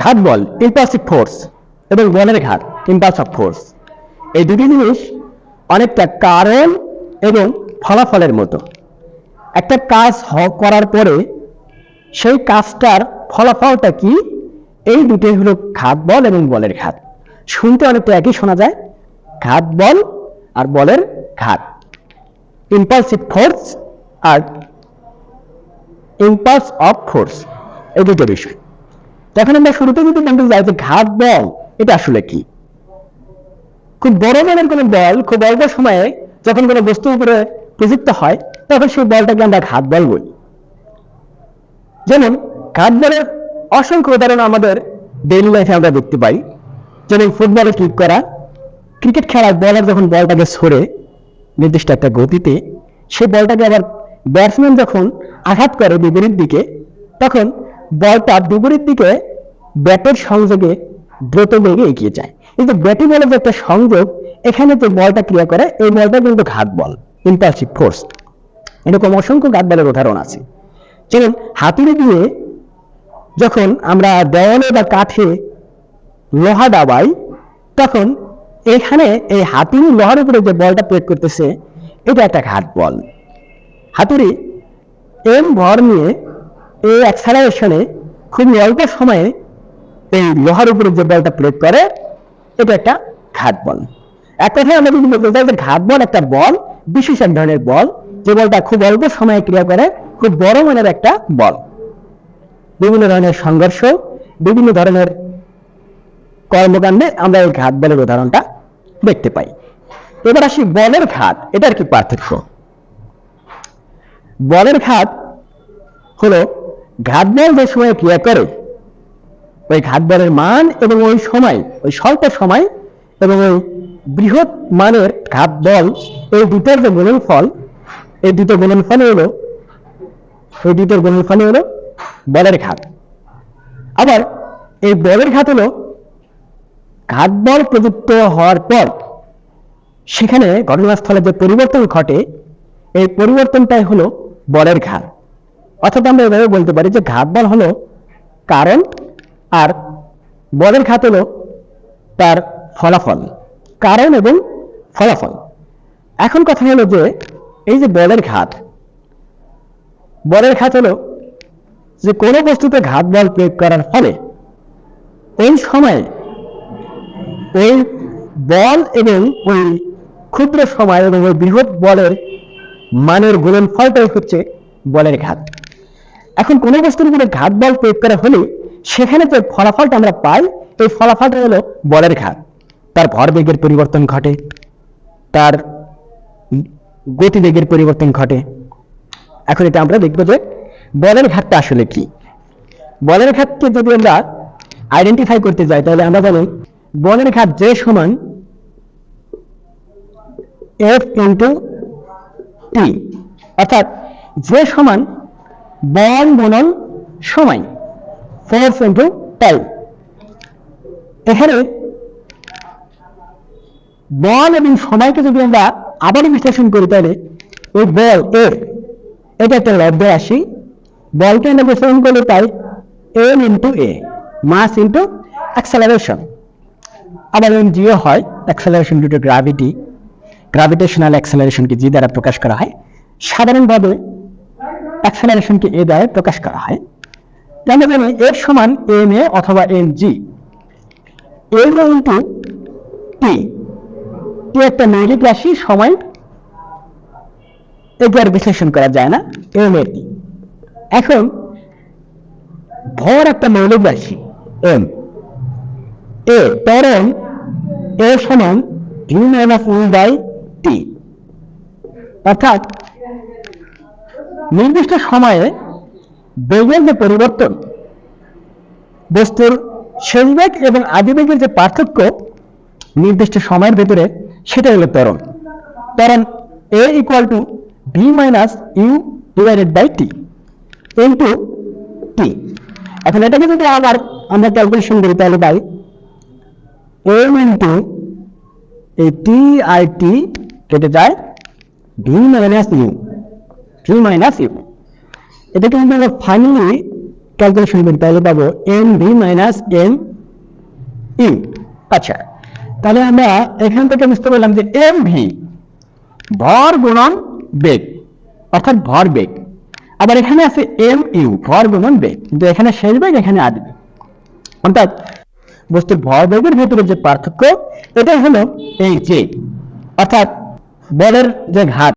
ঘাত বল impulsive force এবং বলের ঘাত ইম্পালস অফ ফোর্স এই দুটি জিনিস অনেকটা কারণ এবং ফলাফলের মতো। একটা কাজ করার পরে সেই কাজটার ফলাফলটা কি? এই দুটোই হলো ঘাত বল এবং বলের ঘাত। শুনতে অনেকটা একই শোনা যায়, ঘাত বল আর বলের ঘাত। ইম্পালসিভ ফোর্স আর ইম্পালস অফ ফোর্স এই দুটো বিষয়। তো এখন আমরা শুরুতে যদি জানতে চাই যে ঘাত বল, এটা আসলে কি? খুব বড় মানের কোনো বল খুব অল্প সময়ে যখন কোনো বস্তুর উপরে প্রযুক্ত হয়, তখন সেই বলটাকে আমরা ঘাত বল বলি। যেমন, ঘাত বলের অসংখ্য উদাহরণ আমাদের ডেইলি লাইফে আমরা দেখতে পাই। যেমন ফুটবলে কিক করা ক্রিকেট খেলার বলার যখন বলটাকে সরে নির্দিষ্ট একটা গতিতে, সেই বলটাকে আবার ব্যাটসম্যান যখন আঘাত করে বিপরীত দিকে, তখন বলটা বিপরীত দিকে ব্যাটের সংযোগে দ্রুত বেগে এগিয়ে যায়। কিন্তু ব্যাটিং বলের যে একটা সংযোগ, এখানে যে বলটা ক্রিয়া করে, এই বলটা কিন্তু ঘাত বল ইম্পালসিভ ফোর্স এরকম অসংখ্য ঘাত বলের উদাহরণ আছে। যেমন হাতুড়ি দিয়ে যখন আমরা দেওয়ালে বা কাঠে লোহা দাবাই, তখন এখানে এই হাতুড়ি লোহার উপরে যে বলটা প্রয়োগ করতেছে, এটা একটা ঘাত বল। হাতুড়ি এম ভর নিয়ে এই অ্যাক্সালারেশনে খুব অল্প সময়ে এই লোহার উপরে যে বলটা প্রয়োগ করে, এটা একটা ঘাত বল। এক কথায় আমরা যদি বলতে চাই ঘাত বল একটা বল বিশেষ এক ধরনের বল, যে বলটা খুব অল্প সময়ে ক্রিয়া করে, খুব বড় মানের একটা বল। বিভিন্ন ধরনের সংঘর্ষ, বিভিন্ন ধরনের কর্মকাণ্ডে আমরা এই ঘাত বলের উদাহরণটা দেখতে পাই। এবার আসি বলের ঘাত, এটার কি পার্থক্য? বলের ঘাত হলো ঘাত বল যে সময় ক্রিয়া করে। ওই ঘাত বলের মান এবং ওই সময়, ওই স্বল্প সময় এবং ওই বৃহৎ মানের ঘাত বল, এই দুটোর যে গুণনফল এই দুটো গুণনফল হলো, এই দুটোর গুণনফল হলো বলের ঘাত। আবার এই বলের ঘাত হলো, ঘাত বল প্রযুক্ত হওয়ার পর সেখানে ঘটনাস্থলে যে পরিবর্তন ঘটে, এই পরিবর্তনটাই হলো বলের ঘাত। অর্থাৎ আমরা এভাবে বলতে পারি যে ঘাত বল হলো কারণ আর বলের ঘাত হলো তার ফলাফল, কারণ এবং ফলাফল। এখন কথা হলো যে এই যে বলের ঘাত বলের ঘাত হলো যে কোনো বস্তুতে ঘাত বল প্রয়োগ করার ফলে ওই সময়ে ওই বল এবং ওই ক্ষুদ্র সময় এবং ওই বৃহৎ বলের মানের গুণনফলটাই হচ্ছে বলের ঘাত। এখন কোনো বস্তুর উপরে ঘাত বল প্রয়োগ করা হলে সেখানে যে ফলাফলটা আমরা পাই, এই ফলাফলটা হলো বলের ঘাত। তার ভরবেগের পরিবর্তন ঘটে, তার গতিবেগের পরিবর্তন ঘটে। এখন এটা আমরা দেখব যে বলের ঘাতটা আসলে কি। বলের ঘাতকে যদি আমরা আইডেন্টিফাই করতে যাই, তাহলে আমরা জানি বলের ঘাত যে সমান এফ ইন্টু টি অর্থাৎ যে সমান বল গুণন সময়। ফোর্স ইন্টু টাইম এখানে বল এবং সময়কে যদি আমরা আবারও বিশ্লেষণ করি তাহলে ওই বল এর এটা একটা লব্ধ রাশি বলকে আমরা বিশ্লেষণ করলে তাই M into a mass into acceleration আবার এম জিও হয় acceleration due to gravity gravitational অ্যাক্সেলারেশনকে জি দ্বারা প্রকাশ করা হয়। সাধারণভাবে অ্যাক্সেলারেশনকে এ দ্বারা প্রকাশ করা হয়। জানা যাবে এর সমান এম এ অথবা M G M into T T একটা মৌলিক রাশি সময় একে বিশ্লেষণ করা যায় না এম এ টি এখন, ভর একটা মৌলিক রাশি এম এ ত্বরণ এ সমান V minus E by T অর্থাৎ নির্দিষ্ট সময়ে বেগের যে পরিবর্তন, বস্তুর শেষ বেগ এবং আদি বেগের যে পার্থক্য নির্দিষ্ট সময়ের ভেতরে সেটা হলো ত্বরণ। ত্বরণ A equal to V minus U divided by T into T এখন এটাকে যদি আবার আমরা ক্যালকুলেশন করি, তাহলে পাই এম টু এই টি আর টি কেটে যায় V minus U V minus U এটা কিন্তু আমরা ফাইনালি ক্যালকুলেশন করি তাহলে পাবো M V minus M U আচ্ছা তাহলে আমরা এখান থেকে বুঝতে পারলাম যে এম ভি ভর গুণন বেগ, অর্থাৎ ভর বেগ। আবার এখানে আছে এম ইউ ভর গুণন বেগ। কিন্তু এখানে শেষ বেগ, এখানে আদি বেগ। অর্থাৎ বস্তুর ভর বেগের ভেতরে যে পার্থক্য এটা হলো এই যে, অর্থাৎ বলের যে ঘাত।